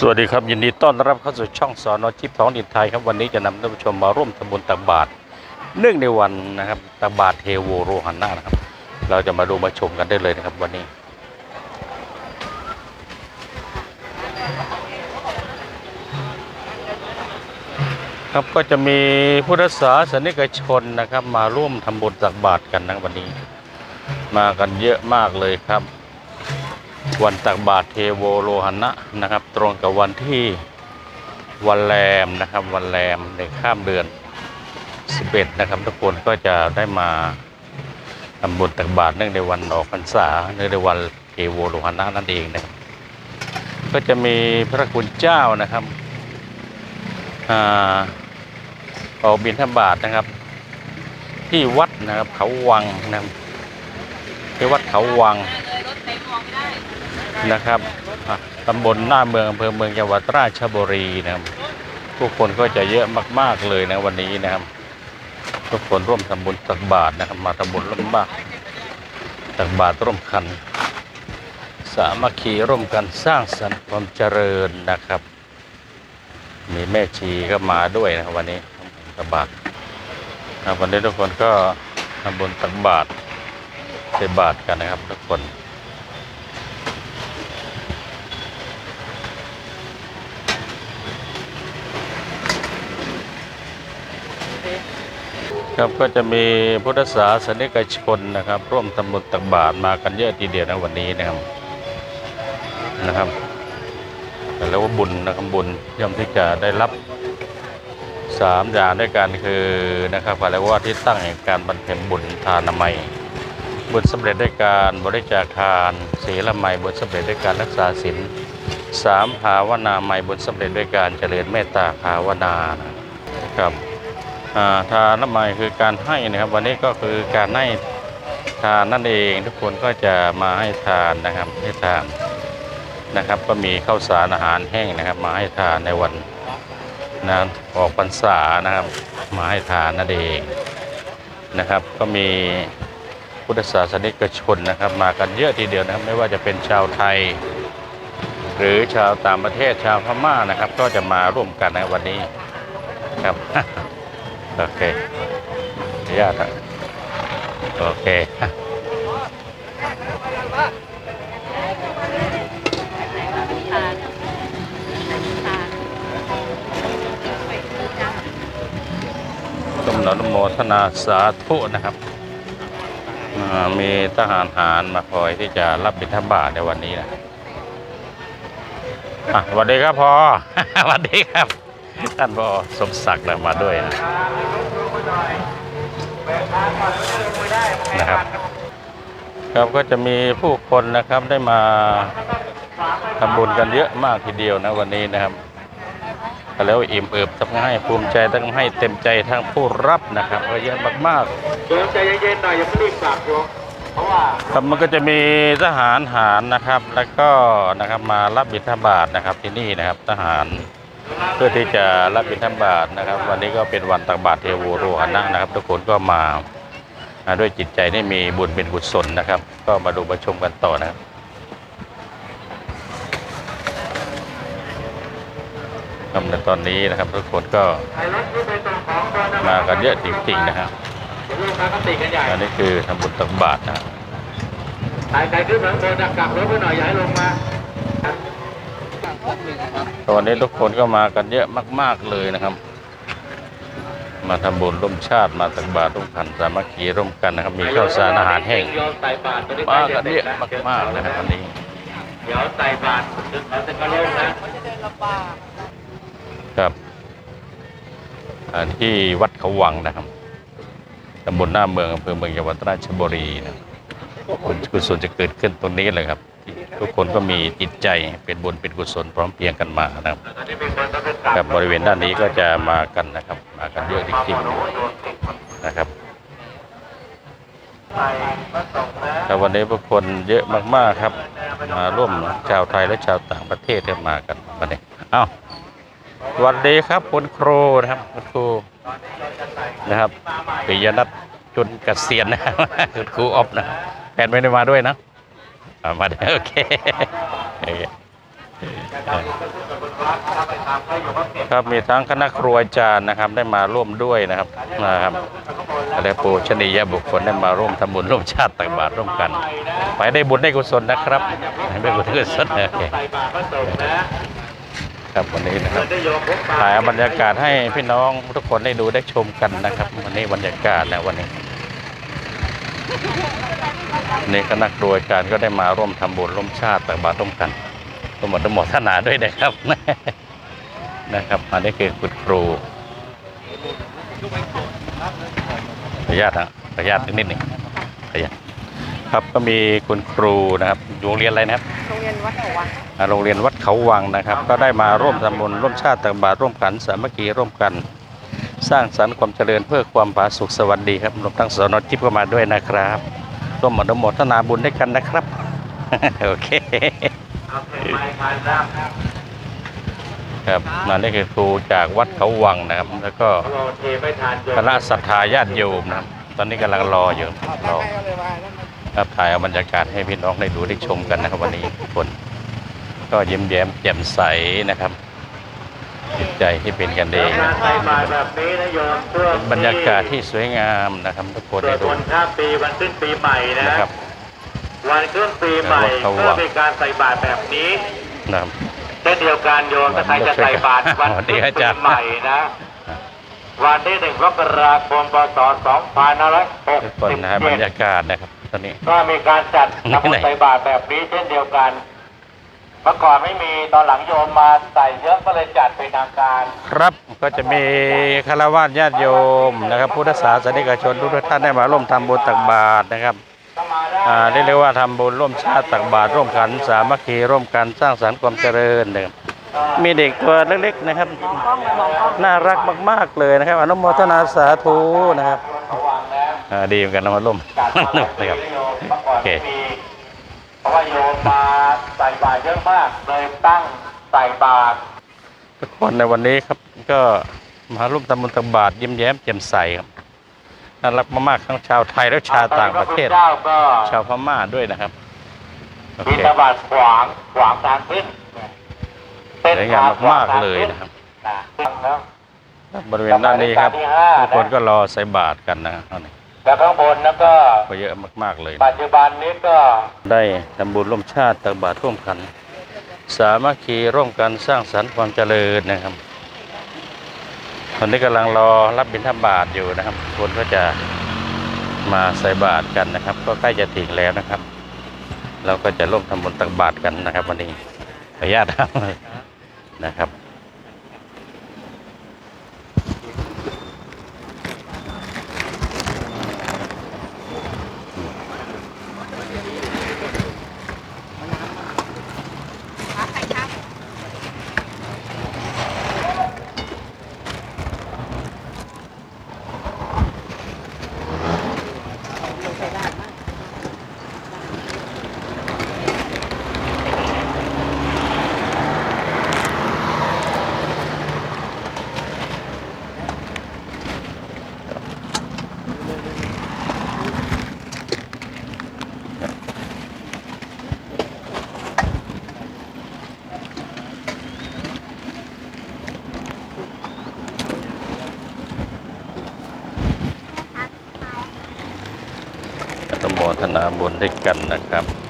สวัสดีครับ ยินดีต้อนรับเข้าสู่ช่องสอนอชิปท้องดินไทยครับวันนี้จะนำท่านผู้ชมมาร่วมทำบุญตักบาตรเนื่องในวันนะครับตักบาตรเทโวโรหันนานะครับ เราจะมาดูมาชมกันได้เลยนะครับวันนี้ครับก็จะมีพุทธศาสนิกชนนะครับ มาร่วมทำบุญตักบาตรกันนะวันนี้ มากันเยอะมากเลยครับ วันตักบาตรเทโวโลหณะนะครับ ตรงกับวันที่วันแรมนะครับ วันแรมในข้ามเดือน 11 นะครับ ทุกคนก็จะได้มาทำบุญตักบาตรเนื่องในวันออกพรรษาเนื่องในวันเทโวโลหณะนั่นเองนะครับก็จะมีพระคุณเจ้านะครับอ่าอกบิณฑบาตนะครับ ที่วัดนะครับเขาวังนะครับที่วัดเขาวัง นะครับตำบลหน้าเมืองอำเภอเมืองจังหวัดราชบุรีนะครับผู้คนก็จะเยอะมาก ๆเลยนะวันนี้นะครับทุกคนร่วมทำบุญตักบาตรนะครับ มาทำบุญร่วมบ้านตักบาตรร่วมกัน สามัคคีร่วมกันสร้างสรรค์ความเจริญนะครับ มีแม่ชีก็มาด้วยนะครับวันนี้ตักบาตรนะวันนี้ทุกคนก็ทำบุญตักบาตรใส่บาตรกันนะครับทุกคน ครับก็จะมีพุทธศาสนิกชนนะครับ ร่วมทำบุญตักบาตรมากันเยอะทีเดียวนะวันนี้นะครับนะครับแล้วว่าบุญนะครับบุญย่อมที่จะได้รับสามอย่างด้วยกันคือนะครับอะไรว่าที่ตั้งแห่งการบรรเพ็ญบุญทานามัย บุญสำเร็จด้วยการบริจาคทานศีลไมยบุญสำเร็จด้วยการรักษาศีลสามภาวนาไมยบุญสำเร็จด้วยการเจริญเมตตาภาวนานะครับ ทานน้ำใหม่คือการให้นะครับ วันนี้ก็คือการให้ทานนั่นเอง ทุกคนก็จะมาให้ทานนะครับให้ทานนะครับ ก็มีข้าวสารอาหารแห้งนะครับ มาให้ทานในวันนะออกพรรษานะครับมาให้ทานนั่นเองนะครับ ก็มีพุทธศาสนิกชนนะครับ มากันเยอะทีเดียวนะครับ ไม่ว่าจะเป็นชาวไทย หรือชาวต่างประเทศชาวพม่านะครับ ก็จะมาร่วมกันในวันนี้ครับ โอเคอนุญาตอะโอเคกำหนดโมทนาสาธุนะครับอ่ามีทหารหารมาคอยที่จะรับบิณฑบาตในวันนี้นะอะสวัสดีครับพอสวัสดีครับ ท่านพอสมศักดิ์นะมาด้วยนะนะครับ ครับก็จะมีผู้คนนะครับได้มาทำบุญกันเยอะมากทีเดียวนะวันนี้นะครับแล้วอิ่มเอิบทั้งให้ภูมิใจทั้งให้เต็มใจทั้งผู้รับนะครับก็เยอะมากโยมใจเย็นๆหน่อยอย่าเพิ่งรีบกลับโยมเพราะว่าๆครับมันก็จะมีทหารหารนะครับ แล้วก็นะครับมารับบิณฑบาตนะครับที่นี่นะครับทหาร เพื่อที่จะรับบิณฑบาตนะครับ วันนี้ก็เป็นวันตักบาตรเทโวโรหณะนะครับ ทุกคนก็มาอ่าด้วยจิตใจที่มีบุญเป็นกุศลนะครับ ก็มาดูมาชมกันต่อนะครับครับในตอนนี้นะครับ ทุกคนก็ไอ้รถที่ไปส่งของตอนนั้นมากันเยอะจริงๆนะครับเดี๋ยวลูกค้าก็ติดกันใหญ่อันนี้คือทำบุญตักบาตรนะครับใครใครขึ้นมาข้างบนน่ะกลับรถไปหน่อยอย่าให้ลงมา ตอนนี้ทุกคนก็มากันเยอะมาก ๆเลยนะครับ มาทำบุญร่วมชาติมาตักบาตรร่วมขันสามัคคีร่วมกันนะครับ มีข้าวสารอาหารแห้งมากกันเยอะมากๆนะครับวันนี้เดี๋ยวใส่บาตรดึกแล้วจะก็ลงนะครับที่วัดเขาวังนะครับตำบลหน้าเมืองอำเภอเมืองจังหวัดราชบุรีนะบุญกุศลจะเกิดขึ้นตรงนี้เลยครับ ทุกคนก็มีจิตใจเป็นบุญเป็นกุศลพร้อมเพียงกันมานะครับกับบริเวณด้านนี้ก็จะมากันนะครับ มากันเยอะจริงๆนะครับแต่วันนี้ผู้คนเยอะมากๆครับ มาร่วมชาวไทยและชาวต่างประเทศที่มากันวันนี้เอ้าวัสดีครับคุณครูนะครับคุณครูนะครับปิยนัทจุนเกษียณนะครับคุณครูออฟนะแฟนไม่ได้มาด้วยนะ อ่ามาได้โอเคครับมีทั้งคณะครูอาจารย์นะครับ ได้มาร่วมด้วยนะครับนะครับและปูชนียบุคคลได้มาร่วมทำบุญร่วมชาติตักบาตรร่วมกัน ไปได้บุญได้กุศลนะครับได้บุญได้กุศลโอเคใส่บาตว์นะครับวันนี้นะครับถ่ายบรรยากาศให้พี่น้องทุกคนได้ดูได้ชมกันนะครับ วันนี้บรรยากาศนะวันนี้ นี่คณะครูอาจารย์ก็ได้มาร่วมทำบุญร่วมชาติตักบาตรร่วมกันร่วมหมดหมดทนาด้วยนะครับนะครับอันนี้คือคุณครูขออนุญาตนะขออนุญาตนิดหนึ่งขออนุญาตครับก็มีคุณครูนะครับอยู่โรงเรียนอะไรนะครับโรงเรียนวัดเขาวังอ่าโรงเรียนวัดเขาวังนะครับ ก็ได้มาร่วมทำบุญร่วมชาติตักบาตรร่วมขันสามัคคีร่วมกัน สร้างสรรค์ความเจริญเพื่อความผาสุขสวัสดีครับรวมทั้งสอนอจิบก็มาด้วยนะครับ ร่วมอนุโมทนาบุญด้วยกันนะครับ โอเคครับนั่นนี่คือครูจากวัดเขาวังนะครับ แล้วก็คณะศรัทธาญาติโยมนะครับ ตอนนี้กำลังรออยู่รอครับถ่ายเอาบรรยากาศให้พี่น้องได้ดูได้ชมกันนะครับ วันนี้ทุกคน ก็ยิ้มแย้มแจ่มใสนะครับ ใจที่เป็นกันเองการใส่บาตรแบบนี้นะโยมช่วงบรรยากาศที่สวยงามนะครับทุกคนสวได้ดดูมนต์ข้ามปีวันขึ้นปีใหม่นะนะครับ วันขึ้นปีใหม่เขาก็ว่ามีการใส่บาตรแบบนี้นะครับเช่นเดียวกันโยมถ้าใครจะใส่บาตรวันสวัสดีขึ้นอาปีจารย์ใหม่นะวันที่หนึ่งมกราคมพศ2567ทุกคนนะฮะบรรยากาศนะครับตอนนี้ก็มีการจัดทำบุญไหนใส่บาตรแบบนี้เช่นเดียวกัน เมื่อก่อนไม่มีตอนหลังโยมมาใส่เยอะก็เลยจัดเป็นทางการ ครับก็จะมีคารวะญาติโยมนะครับ พุทธศาสนิกชนทุกท่านได้มาร่วมทำบุญตักบาตรนะครับก็มาได้อ่าเรียกได้ว่าทำบุญร่วมชาติตักบาตรร่วมขันสามัคคีร่วมกันสร้างสรรค์ความเจริญนะครับมีเด็กตัวเล็กๆนะครับมองกล้องเลยมองกล้องน่ารักมาก ๆ เลยนะครับอนุโมทนาสาธุนะครับระวังนะอ่าดีเหมือนกันนะมาร่วมจัดมาหลายปีนะครับแล้วโยมเมื่อก่อนโอเค บาตรเยอะมากเลยตั้งใส่บาตรทุกคนในวันนี้ครับก็มาร่วมทำบุญตักบาตรยิ้มแย้มแจ่มใสครับน่ารักมากๆทั้งชาวไทยและชาวต่างประเทศพพุทธเจ้าก็ชาวพม่าด้วยนะครับโอบิเคณฑบาตขวางขวางทางขึ้นสวยงามมากๆเลยนะครับ นะแล้ว บริเวณด้านนี้ครับ ทุกคนก็รอใส่บาตรกันนะครับ แล้วข้างบนนั้นก็ก็เยอะมากๆเลยปัจจุบันนี้ก็ได้ทำบุญร่วมชาติตักบาตรร่วมกัน สามัคคีร่วมกันสร้างสรรค์ความเจริญนะครับ ตอนนี้กำลังรอรับบิณฑบาตอยู่นะครับ คนก็จะมาใส่บาตรกันนะครับ ก็ใกล้จะถึงแล้วนะครับ เราก็จะร่วมทำบุญตักบาตรกันนะครับ วันนี้ขออนุญาตนะครับ นุโมาบุญด้วยกันนะครับ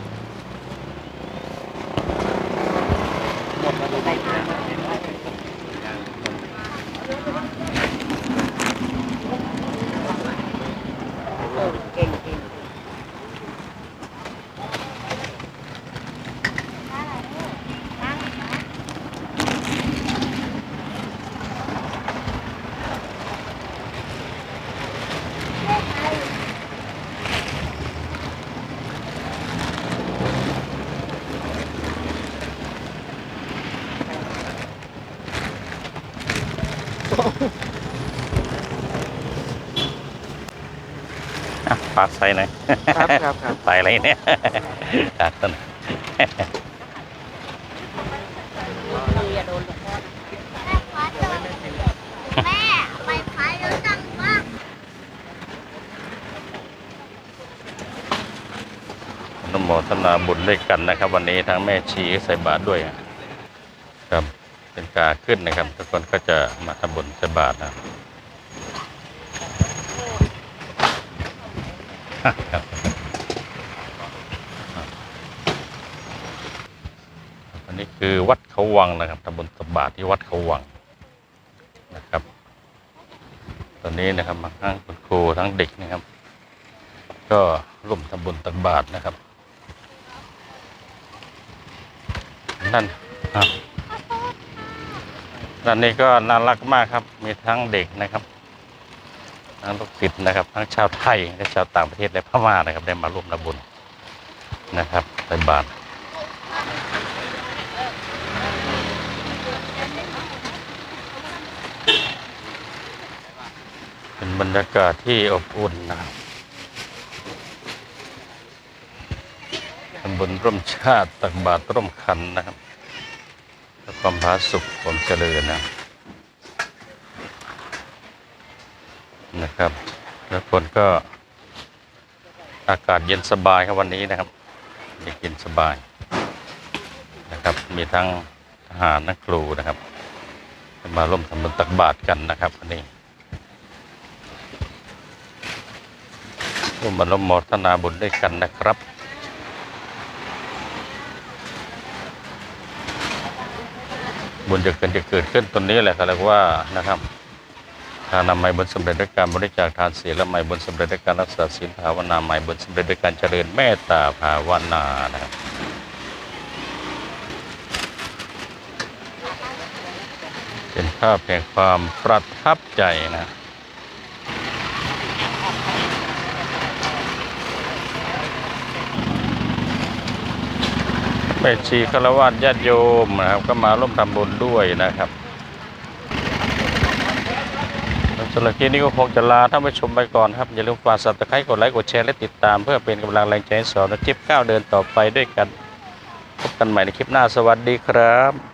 ากใส่หน่อยครับครับครับ ใส่อะไรเนี่ยอะต้นแม่ไปพายแล้วจังว่าอนุโมทนาบุญด้วยกันนะครับ วันนี้ทั้งแม่ชีใส่บาตรด้วยครับ เป็นการขึ้นนะครับทุกคนก็จะมาทำบุญใส่บาตรนะ ครับอันนี้คือวัดเขาวังนะครับตำบลตบาทที่วัดเขาวังนะครับ ตอนนี้นะครับมาทั้งคุณครูทั้งเด็กนะครับ ก็ร่วมทำบุญตักบาตรนะครับ นั่นอะด้านนี้ก็น่ารักมากครับ มีทั้งเด็กนะครับ ทั้งลูกศิษย์นะครับ ทั้งชาวไทยและชาวต่างประเทศและพม่านะครับ ได้มาร่วมทำบุญนะครับใส่บาตรเป็นบรรยากาศที่อบอุ่นนะครับทำบุญร่วมชาติตักบาตรร่วมขันนะครับความผาสุขความเจริญนะ นะครับ แล้วคนก็อากาศเย็นสบายครับวันนี้นะครับเย็นสบายนะครับ มีทั้งทหารนักครูนะครับ มาร่วมทำบุญตักบาตรกันนะครับวันนี้ร่วมบรรมโมทนาบุญด้วยกันนะครับบุญจะเกิดจะเกิดขึ้นตรงนี้แหละครับเรียกว่านะครับานนามัยบุญสำเร็จด้วยการบริจาคทานศีลละไมบุญสำเร็จด้วยการรักษาศีลภาวนาใหม่บุญสำเร็จด้วยการเจริญเมตตาภาวนานะครับเป็นภาพแห่งความประทับใจนะแม่ชีฆราวาสญาติโยมนะครับก็มาร่วมทำบุญด้วยนะครับแล้ว สำหรับคลิปนี้ก็คงจะลาท่านผู้ชมไปก่อนครับ อย่าลืมฝากสับตะไคร้กดไลค์กดแชร์และติดตาม เพื่อเป็นกำลังแรงใจสอนและจิ๊บก้าวเดินต่อไปด้วยกัน พบกันใหม่ในคลิปหน้าสวัสดีครับ